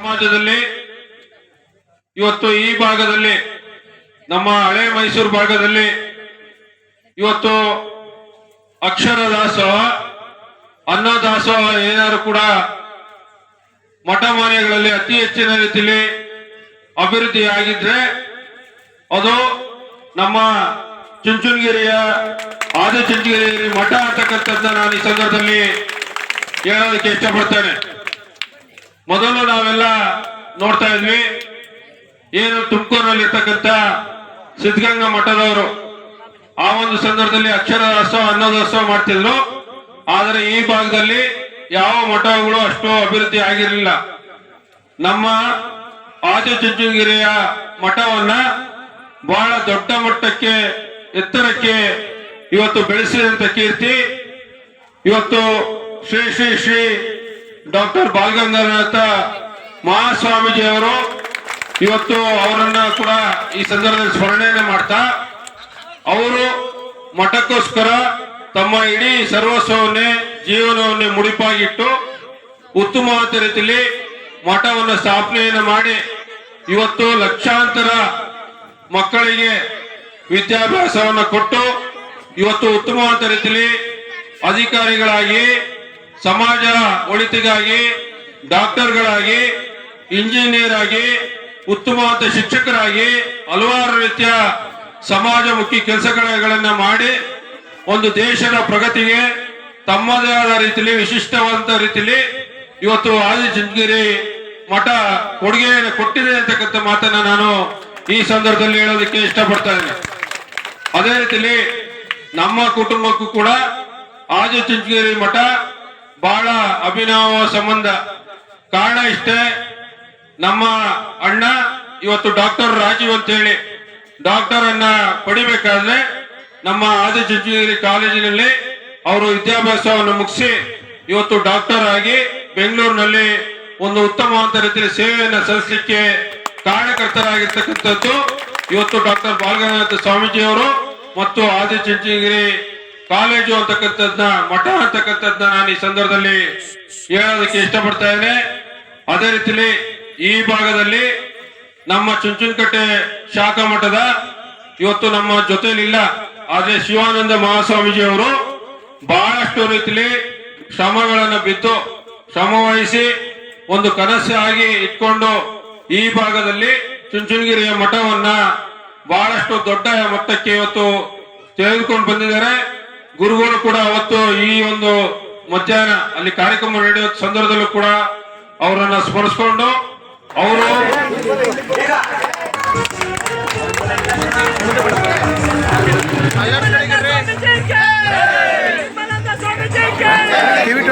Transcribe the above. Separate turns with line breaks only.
ಸಮಾಜದಲ್ಲಿ ಇವತ್ತು ಈ ಭಾಗದಲ್ಲಿ, ನಮ್ಮ ಹಳೆ ಮೈಸೂರು ಭಾಗದಲ್ಲಿ ಇವತ್ತು ಅಕ್ಷರ ದಾಸೋಹ ಅನ್ನ ದಾಸೋಹ ಏನಾದ್ರು ಕೂಡ ಮಠ ಮನೆಗಳಲ್ಲಿ ಅತಿ ಹೆಚ್ಚಿನ ರೀತಿಯಲ್ಲಿ ಅಭಿವೃದ್ಧಿ ಆಗಿದ್ರೆ ಅದು ನಮ್ಮ ಚುಂಚುನಗಿರಿಯ ಆದಿಚುಂಚನಗಿರಿ ಮಠ ಅಂತಕ್ಕಂಥದ್ದನ್ನ ನಾನು ಈ ಸಂದರ್ಭದಲ್ಲಿ ಹೇಳೋದಕ್ಕೆ ಇಷ್ಟಪಡ್ತೇನೆ. ಮೊದಲು ನಾವೆಲ್ಲ ನೋಡ್ತಾ ಇದ್ವಿ, ಏನು ತುಮಕೂರಿನಲ್ಲಿರ್ತಕ್ಕಂಥ ಸಿದ್ಧಗಂಗಾ ಮಠದವರು ಆ ಒಂದು ಸಂದರ್ಭದಲ್ಲಿ ಅಕ್ಷರ ಅಕ್ಷರದಾಸೋಹ ಅನ್ನದಾಸೋ ಮಾಡ್ತಿದ್ರು. ಆದರೆ ಈ ಭಾಗದಲ್ಲಿ ಯಾವ ಮಠಗಳು ಅಷ್ಟು ಅಭಿವೃದ್ಧಿ ಆಗಿರಲಿಲ್ಲ. ನಮ್ಮ ಆದಿಚುಂಚನಗಿರಿಯ ಮಠವನ್ನ ಬಹಳ ದೊಡ್ಡ ಮಟ್ಟಕ್ಕೆ, ಎತ್ತರಕ್ಕೆ ಇವತ್ತು ಬೆಳೆಸಿದಂತ ಕೀರ್ತಿ. ಇವತ್ತು ಶ್ರೀ ಶ್ರೀ ಶ್ರೀ ಡಾಕ್ಟರ್ ಬಾಲಗಂಗಾಧರನಾಥ ಮಹಾಸ್ವಾಮೀಜಿ ಅವರು ಇವತ್ತು ಅವರನ್ನ ಕೂಡ ಈ ಸಂದರ್ಭದಲ್ಲಿ ಸ್ಮರಣೆಯನ್ನು ಮಾಡ್ತಾ, ಅವರು ಮಠಕ್ಕೋಸ್ಕರ ತಮ್ಮ ಇಡೀ ಸರ್ವಸ್ವವನ್ನೇ ಜೀವನವನ್ನೇ ಮುಡಿಪಾಗಿಟ್ಟು ಉತ್ತಮವಾದ ರೀತಿಯಲ್ಲಿ ಮಠವನ್ನು ಸ್ಥಾಪನೆಯನ್ನು ಮಾಡಿ ಇವತ್ತು ಲಕ್ಷಾಂತರ ಮಕ್ಕಳಿಗೆ ವಿದ್ಯಾಭ್ಯಾಸವನ್ನು ಕೊಟ್ಟು ಇವತ್ತು ಉತ್ತಮವಾದ ರೀತಿಯಲ್ಲಿ ಅಧಿಕಾರಿಗಳಾಗಿ ಸಮಾಜ ಒಳಿತಿಗಾಗಿ ಡಾಕ್ಟರ್ಗಳಾಗಿ, ಇಂಜಿನಿಯರ್ ಆಗಿ, ಉತ್ತಮವಾದ ಶಿಕ್ಷಕರಾಗಿ ಹಲವಾರು ರೀತಿಯ ಸಮಾಜಮುಖಿ ಕೆಲಸಗಳನ್ನ ಮಾಡಿ ಒಂದು ದೇಶದ ಪ್ರಗತಿಗೆ ತಮ್ಮದೇ ಆದ ರೀತಿಯಲ್ಲಿ ವಿಶಿಷ್ಟವಾದಂತ ರೀತಿಯಲ್ಲಿ ಇವತ್ತು ಆದಿಚುಂಚನಗಿರಿ ಮಠ ಕೊಡುಗೆಯನ್ನು ಕೊಟ್ಟಿದೆ ಅಂತಕ್ಕಂಥ ಮಾತನ್ನ ನಾನು ಈ ಸಂದರ್ಭದಲ್ಲಿ ಹೇಳೋದಕ್ಕೆ ಇಷ್ಟಪಡ್ತಾ ಇದ್ದೇನೆ. ಅದೇ ರೀತಿಯಲ್ಲಿ ನಮ್ಮ ಕುಟುಂಬಕ್ಕೂ ಕೂಡ ಆದಿಚುಂಚನಗಿರಿ ಮಠ ಬಹಳ ಅಭಿನವ ಸಂಬಂಧ. ಕಾರಣ ಇಷ್ಟೇ, ನಮ್ಮ ಅಣ್ಣ ಇವತ್ತು ಡಾಕ್ಟರ್ ರಾಜೀವ್ ಅಂತ ಹೇಳಿ ಡಾಕ್ಟರ್ ಅನ್ನ ಪಡಿಬೇಕಾದ್ರೆ ನಮ್ಮ ಆದಿಚುಂಚನಗಿರಿ ಕಾಲೇಜಿನಲ್ಲಿ ಅವರು ವಿದ್ಯಾಭ್ಯಾಸವನ್ನು ಮುಗಿಸಿ ಇವತ್ತು ಡಾಕ್ಟರ್ ಆಗಿ ಬೆಂಗಳೂರಿನಲ್ಲಿ ಒಂದು ಉತ್ತಮವಾದ ರೀತಿಯಲ್ಲಿ ಸೇವೆಯನ್ನು ಸಲ್ಲಿಸಲಿಕ್ಕೆ ಕಾರ್ಯಕರ್ತರಾಗಿರ್ತಕ್ಕಂಥದ್ದು ಇವತ್ತು ಡಾಕ್ಟರ್ ಬಾಲಗಂಗಾನಾಥ ಸ್ವಾಮೀಜಿಯವರು ಮತ್ತು ಆದಿಚುಂಚನಗಿರಿ ಕಾಲೇಜು ಅಂತಕ್ಕಂಥದ್ನ, ಮಠ ಅಂತಕ್ಕಂಥದ್ನ ನಾನು ಈ ಸಂದರ್ಭದಲ್ಲಿ ಹೇಳೋದಕ್ಕೆ ಇಷ್ಟಪಡ್ತಾ ಇದ್ದೇನೆ. ಅದೇ ರೀತಿಲಿ ಈ ಭಾಗದಲ್ಲಿ ನಮ್ಮ ಚುಂಚುನಕಟ್ಟೆ ಶಾಖಾ ಮಠದ ಇವತ್ತು ನಮ್ಮ ಜೊತೆಲಿಲ್ಲ. ಆದ್ರೆ ಶಿವಾನಂದ ಮಹಾಸ್ವಾಮೀಜಿ ಅವರು ಬಹಳಷ್ಟು ರೀತಿಯಲ್ಲಿ ಶ್ರಮಗಳನ್ನು ಬಿದ್ದು ಶ್ರಮ ವಹಿಸಿ ಒಂದು ಕನಸಾಗಿ ಇಟ್ಕೊಂಡು ಈ ಭಾಗದಲ್ಲಿ ಚುಂಚುನಗಿರಿಯ ಮಠವನ್ನ ಬಹಳಷ್ಟು ದೊಡ್ಡ ಮಟ್ಟಕ್ಕೆ ಇವತ್ತು ತೆಗೆದುಕೊಂಡು ಬಂದಿದ್ದಾರೆ. ಗುರುಗಳು ಕೂಡ ಅವತ್ತು ಈ ಒಂದು ಮಧ್ಯಾಹ್ನ ಅಲ್ಲಿ ಕಾರ್ಯಕ್ರಮ ನಡೆಯೋ ಸಂದರ್ಭದಲ್ಲೂ ಕೂಡ ಅವರನ್ನ ಸ್ಮರಿಸಿಕೊಂಡು ಅವರು
ಟಿವಿ